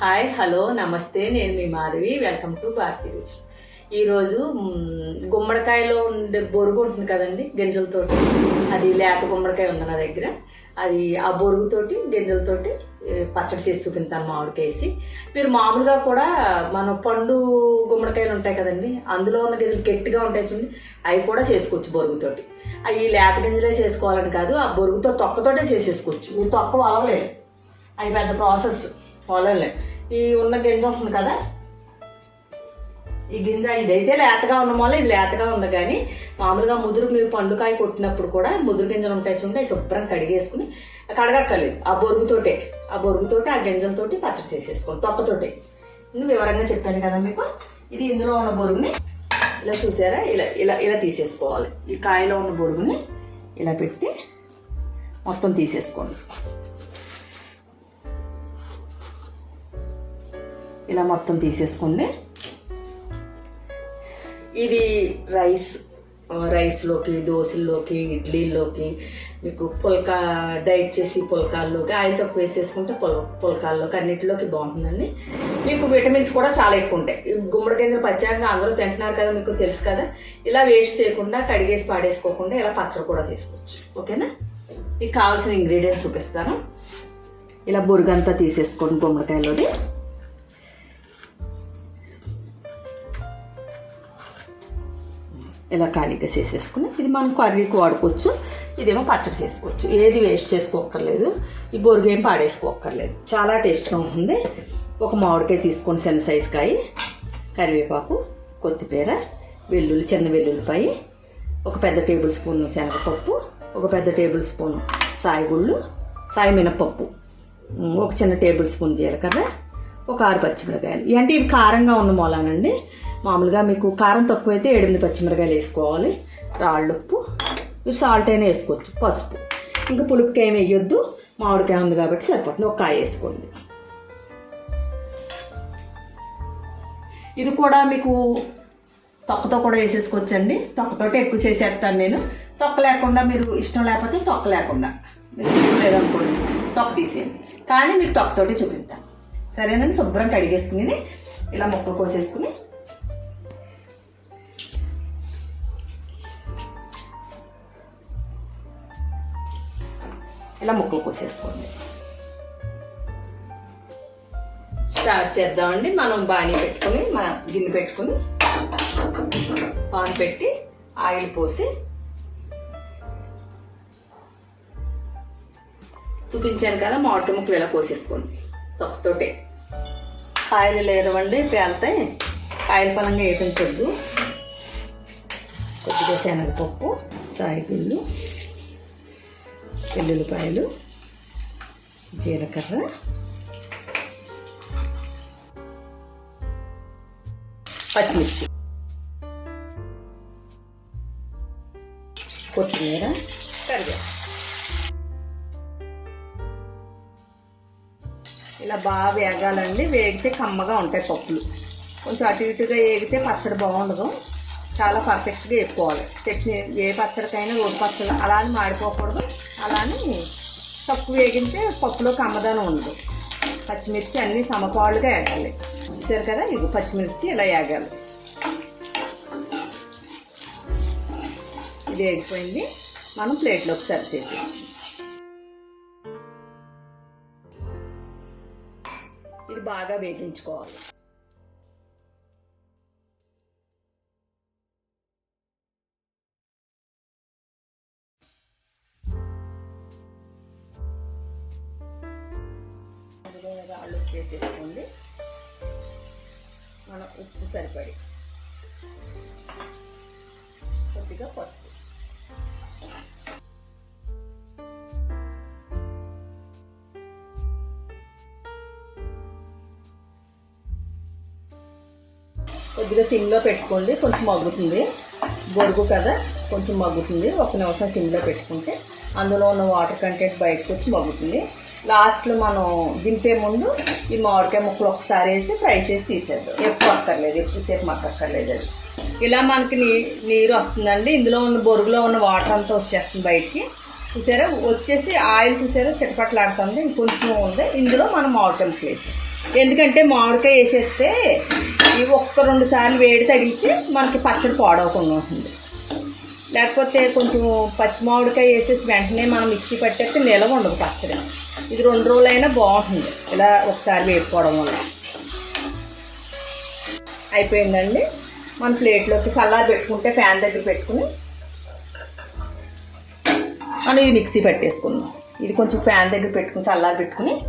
Hi hello నమస్తే నేను మీ మాధవి వెల్కమ్ టు భారతీ రుచి. ఈరోజు గుమ్మడికాయలో ఉండే బొరుగు ఉంటుంది కదండి గింజలతోటి. అది లేత గుమ్మడికాయ ఉంది నా దగ్గర. అది ఆ బొరుగుతోటి గింజలతోటి పచ్చడి చేసి చూపింతాను మామిడికేసి మీరు మామూలుగా కూడా మన పండు గుమ్మడికాయలు ఉంటాయి కదండి అందులో ఉన్న గింజలు గట్టిగా ఉంటాయి చూడండి అవి కూడా చేసుకోవచ్చు బొరుగుతోటి. అవి లేత గింజలే చేసుకోవాలని కాదు ఆ బొరుగుతో తొక్కతోటే చేసేసుకోవచ్చు. మీరు తొక్క వలవలేదు. అవి పెద్ద ప్రాసెస్ పొలంలే ఈ ఉన్న గింజ ఉంటుంది కదా? ఈ గింజ ఇదైతే లేతగా ఉన్న ఇది లేతగా ఉంది కానీ మామూలుగా ముదురు మీరు పండుకాయ కొట్టినప్పుడు కూడా ముదురు గింజలు ఉంటాయి చూడండి అవి శుభ్రం కడిగేసుకుని కడగక్కర్లేదు. ఆ బొరుగుతోటే ఆ బొరుగుతోటి ఆ గింజలతోటి పచ్చడి చేసేసుకోండి తొక్కతోటే. నేను వివరంగా చెప్పాను కదా మీకు. ఇది ఇందులో ఉన్న బొరుగుని ఇలా చూసారా? ఇలా ఇలా ఇలా తీసేసుకోవాలి. ఈ కాయలో ఉన్న బొరుగుని ఇలా పెట్టి మొత్తం తీసేసుకోండి. ఇలా మొత్తం తీసేసుకోండి ఇది రైస్ రైస్లోకి దోశల్లోకి ఇడ్లీలోకి మీకు పుల్కా డైట్ చేసి పుల్కాల్లోకి ఆయిల్ తక్కువ వేసేసుకుంటే పుల్ పుల్కాల్లోకి అన్నిటిలోకి బాగుంటుందండి. మీకు విటమిన్స్ కూడా చాలా ఎక్కువ ఉంటాయి. గుమ్మడికాయలు గుమ్మడి అందరూ తింటున్నారు కదా మీకు తెలుసు కదా. ఇలా వేస్ట్ చేయకుండా కడిగేసి పాడేసుకోకుండా ఇలా పచ్చడి కూడా తీసుకోవచ్చు. ఓకేనా? మీకు కావాల్సిన ఇంగ్రీడియంట్స్ చూపిస్తాను. ఇలా బొరుగంతా తీసేసుకోండి గుమ్మడికాయలోది. ఇలా ఖాళీగా చేసేసుకుని ఇది మనం కర్రీకి వాడుకోవచ్చు ఇదేమో పచ్చడి చేసుకోవచ్చు. ఏది వేస్ట్ చేసుకోక్కర్లేదు ఈ బొరుగేం ఏం పాడేసుకోక్కర్లేదు. చాలా టేస్ట్గా ఉంటుంది. ఒక మామిడికాయ తీసుకొని చిన్న సైజు కాయ కరివేపాకు కొత్తిమీర వెల్లుల్లి చిన్న వెల్లుల్లిపాయ ఒక పెద్ద టేబుల్ స్పూన్ శనగపప్పు ఒక పెద్ద టేబుల్ స్పూన్ సాయిగుళ్ళు సాయి మినపప్పు ఒక చిన్న టేబుల్ స్పూన్ జీలకర్ర ఒక ఆరు పచ్చిమిరకాయలు. అంటే ఇవి కారంగా ఉన్న మూలానండి మామూలుగా మీకు కారం తక్కువైతే ఎనిమిది పచ్చిమిరకాయలు వేసుకోవాలి. రాళ్ళు ఉప్పు మీరు సాల్ట్ అయినా వేసుకోవచ్చు. పసుపు. ఇంకా పులుపుకి ఏమి వేయొద్దు. మామిడికాయ ఉంది కాబట్టి సరిపోతుంది. ఒక కాయ వేసుకోండి. ఇది కూడా మీకు తొక్కతో కూడా వేసేసుకోవచ్చండి. తొక్కతోటే ఎక్కువ చేసేస్తాను నేను. తొక్క లేకుండా మీరు ఇష్టం లేకపోతే తొక్క లేకుండా. మీరు లేదనుకోండి తొక్క తీసేయండి. కానీ మీకు తొక్కతోటి చూపిస్తాను. సరేనండి శుభ్రం కడిగేసుకునేది. ఇలా ముక్కలు కోసేసుకుని. ఇలా ముక్కలు కోసేసుకోండి. స్టార్ట్ చేద్దామండి. మనం బాణీ పెట్టుకుని మన గిన్నె పెట్టుకుని పాన్ పెట్టి ఆయిల్ పోసి చూపించాను కదా మామిడికాయ ముక్కలు ఇలా కోసేసుకోండి. తొక్కతోటే కాయలు లేరవండి పేలుతాయి. కాయల పలంగా వేపించొద్దు. కొద్దిగా శనగపప్పు సాయిగుళ్ళు వెల్లుల్లిపాయలు జీలకర్ర. పచ్చిమిర్చి. కొత్తిమీర కరివేపాకు. ఇలా బాగా వేగాలండి. వేగితే కమ్మగా ఉంటాయి పప్పులు. కొంచెం అటు ఇటుగా వేగితే పచ్చడి బాగుండదు. చాలా పర్ఫెక్ట్గా వేసుకోవాలి చట్నీ ఏ పచ్చడికైనా రోడ్డు పచ్చడి. అలా అని మాడిపోకూడదు. అలా అని తక్కువ వేగితే పప్పులో కమ్మదనం ఉండదు. పచ్చిమిర్చి అన్నీ సమపాలుగా వేగాలి. చూసారు కదా? ఇది పచ్చిమిర్చి ఇలా వేగాలి. ఇది వేగిపోయింది. మనం ప్లేట్లోకి సర్వ్ చేసేసి బాగా వేగించుకోవాలి. అందులో వేసేసుకోండి. మన ఉప్పు సరిపడి. కొద్దిగా కొద్దిగా సిమ్లో పెట్టుకోండి. కొంచెం మగ్గుతుంది. బొరుగు కదా? కొంచెం మగ్గుతుంది. ఒక నిమిషం సిమ్లో పెట్టుకుంటే అందులో ఉన్న వాటర్ కంటెంట్ బయటకు వచ్చి మగ్గుతుంది. లాస్ట్లో మనం దింపే ముందు ఈ మామిడికాయ ముక్కలు ఒకసారి వేసి ఫ్రై చేసి తీసేద్దాం. ఎక్కువ అక్కర్లేదు. ఎక్కువసేపు మాకు అక్కర్లేదు అది. ఇలా మనకి నీ నీరు వస్తుందండి. ఇందులో ఉన్న బొరుగులో ఉన్న వాటర్ అంతా వచ్చేస్తుంది బయటికి. చూసారా? వచ్చేసి ఆయిల్ చూసారా? చిటపట్లాడుతుంది. ఇంకొంచెం ఉంది. ఇందులో మనం మామిడికాయ ముక్కలు వేసాం ఎందుకంటే మామిడికాయ వేసేస్తే ఒక ఒక్క రెండు సార్లు వేడి తగిలితే మనకి పచ్చడి పాడవకుండా ఉంటుంది. లేకపోతే కొంచెం పచ్చిమామిడికాయ వేసేసి వెంటనే మనం మిక్సీ పట్టేస్తే నిలవ ఉండదు పచ్చడి. ఇది రెండు రోజులైనా బాగుంటుంది. ఇలా ఒకసారి వేపుకోవడం వల్ల. అయిపోయిందండి. మన ప్లేట్లోకి కల్లారు పెట్టుకుంటే ఫ్యాన్ దగ్గర పెట్టుకుని మనం ఇది మిక్సీ పెట్టేసుకుందాం. ఇది కొంచెం ఫ్యాన్ దగ్గర పెట్టుకుని చల్లారి పెట్టుకుని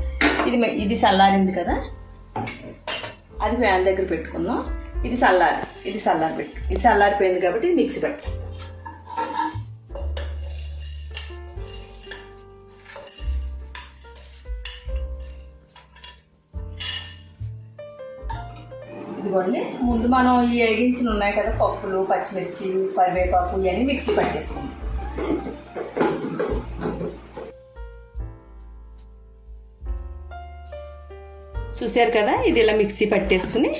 ఇది ఇది చల్లారింది కదా? అది ఫ్యాన్ దగ్గర పెట్టుకుందాం. ఇది చల్లారి ఇది చల్లారి పెట్టు ఇది చల్లారిపోయింది కాబట్టి ఇది మిక్సీ పెట్టు ఇదిగోండి ముందు మనం ఈ వేగించిన ఉన్నాయి కదా పప్పులు పచ్చిమిర్చి కరివేపాకు ఇవన్నీ మిక్సీ పట్టేసుకుందాం. చూసారు కదా ఇది ఇలా మిక్సీ పట్టేసుకుని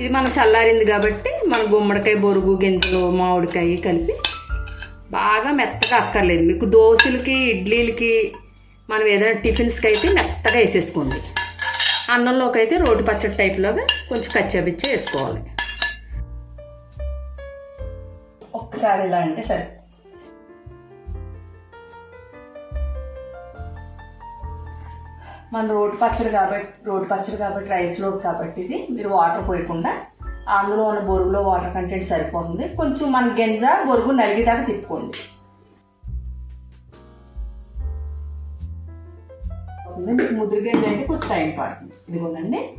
ఇది మనం చల్లారింది కాబట్టి మన గుమ్మడికాయ బొరుగు గింజలు మామిడికాయ కలిపి బాగా మెత్తగా అక్కర్లేదు. మీకు దోశలకి ఇడ్లీలకి మనం ఏదైనా టిఫిన్స్కి అయితే మెత్తగా వేసేసుకోండి. అన్నంలోకి అయితే రోటి పచ్చడి టైప్లోగా కొంచెం కచ్చాబిచ్చ వేసుకోవాలి. ఒక్కసారి ఇలా అంటే సరే. మన రోడ్డు పచ్చడి కాబట్టి రోడ్డు పచ్చడి కాబట్టి రైస్లో కాబట్టి ఇది. మీరు వాటర్ పోయకుండా అందులో ఉన్న బొరుగులో వాటర్ కంటెంట్ సరిపోతుంది. కొంచెం మన గింజ బొరుగు నలిగేదాకా తిప్పుకోండి. మీకు ముద్ర గింజ అయితే కొంచెం టైం పడుతుంది. ఇదిగోనండి.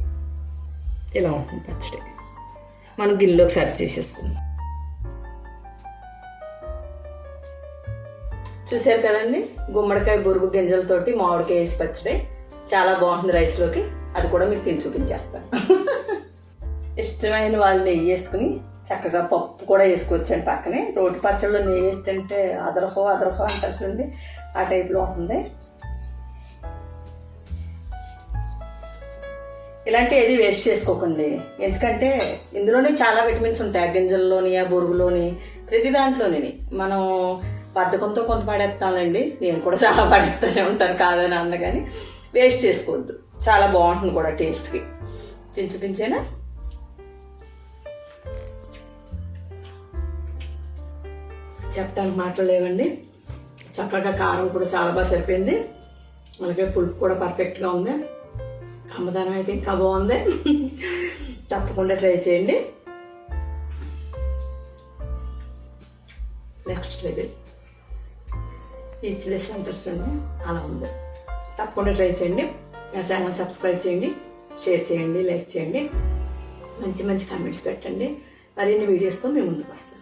ఇలా ఉంటుంది పచ్చడి. మనం గిన్నెలోకి సర్వ్ చేసేసుకుందాం. చూసారు కదండి? గుమ్మడికాయ బొరుగు గింజలతోటి మామిడికాయ వేసి పచ్చడి. చాలా బాగుంటుంది రైస్లోకి. అది కూడా మీకు తిని చూపించేస్తాను. ఇష్టమైన వాళ్ళు నెయ్యి వేసుకుని చక్కగా పప్పు కూడా వేసుకోవచ్చండి పక్కనే. రోటి పచ్చళ్ళు నెయ్యి వేస్తుంటే అదరహో అదరహో అంటారు చూడండి. ఆ టైప్లో ఉంటుంది. ఇలాంటి ఏది వేస్ట్ చేసుకోకండి. ఎందుకంటే ఇందులోనే చాలా విటమిన్స్ ఉంటాయి. ఆ గింజల్లోని ఆ బొరుగులోని ప్రతి దాంట్లోని మనం బద్ధకంతో కొంత పడేస్తానండి నేను కూడా చాలా పడేస్తూనే ఉంటాను కాదని అన్న పేస్ట్ చేసుకోవద్దు. చాలా బాగుంటుంది కూడా టేస్ట్కి. తిని చూపించేనా చెప్పడానికి మాటలు లేవండి చక్కగా కారం కూడా చాలా బాగా సరిపోయింది. అలాగే పులుపు కూడా పర్ఫెక్ట్గా ఉంది. కమ్మదనం అయితే ఇంకా బాగుంది. తప్పకుండా ట్రై చేయండి. Next level. స్పీచ్లెస్ అంటారు చూడండి అలా ఉంది. తప్పకుండా ట్రై చేయండి. నా ఛానల్ సబ్స్క్రైబ్ చేయండి షేర్ చేయండి లైక్ చేయండి. మంచి మంచి కామెంట్స్ పెట్టండి. మరిన్ని వీడియోస్తో మేము ముందుకు వస్తాం.